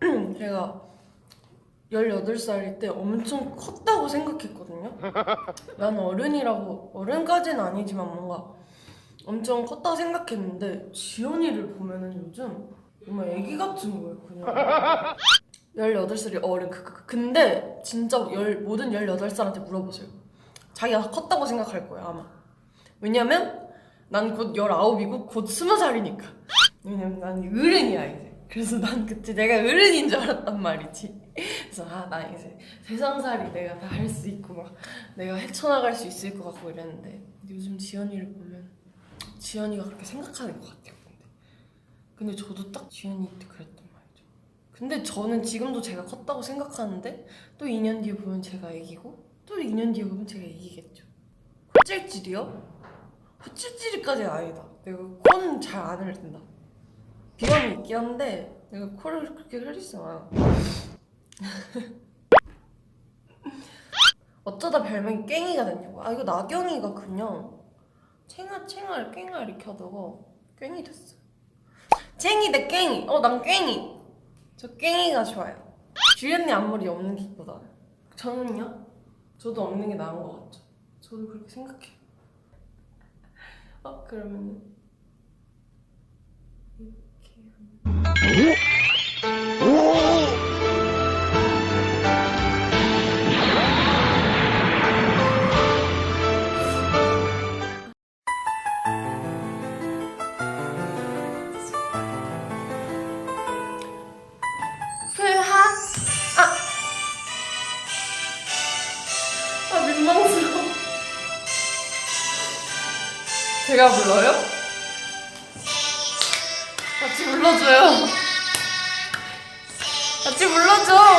제가 18살일 때 엄청 컸다고 생각했거든요. 나는 어른이라고, 어른까지는 아니지만 뭔가 엄청 컸다고 생각했는데, 지연이를 보면은 요즘 정말 애기 같은 거예요, 그냥. 18살이 어른, 그, 그, 그. 근데 진짜 열, 모든 18살한테 물어보세요. 자기가 컸다고 생각할 거야, 아마. 왜냐면 난 곧 19이고 곧 20살이니까. 왜냐면 난 어른이야, 이제. 그래서 난 그때 내가 어른인 줄 알았단 말이지. 그래서 아, 나 이제 세상살이 내가 다 할 수 있고 막 내가 헤쳐나갈 수 있을 것 같고 이랬는데 요즘 지연이를 보면 지연이가 그렇게 생각하는 것 같아요. 근데 근데 저도 딱 지연이 때 그랬단 말이죠. 근데 저는 지금도 제가 컸다고 생각하는데 또 2년 뒤에 보면 제가 애기고 또 2년 뒤에 보면 제가 애기겠죠. 헛질질이요? 헛질질이까지는 아니다. 내가 코는 잘안 흘린다. 비염이 있긴 한데 내가 코를 그렇게 흘리지 않아요. 어쩌다 별명이 깽이가 됐냐고. 아 이거 나경이가 그냥 챙아 챙아를 깽아 이렇게 하다가 깽이 됐어. 챙이 대 깽이. 어 난 깽이. 저 깽이가 좋아요. 주연이 앞머리 없는 게 이쁘다. 저는요? 저도 없는 게 나은 것 같죠. 저도 그렇게 생각해요. 어 그러면은 풀하 아. 아 민망스러워. 제가 불러요? 같이 불러줘요. 같이 불러줘.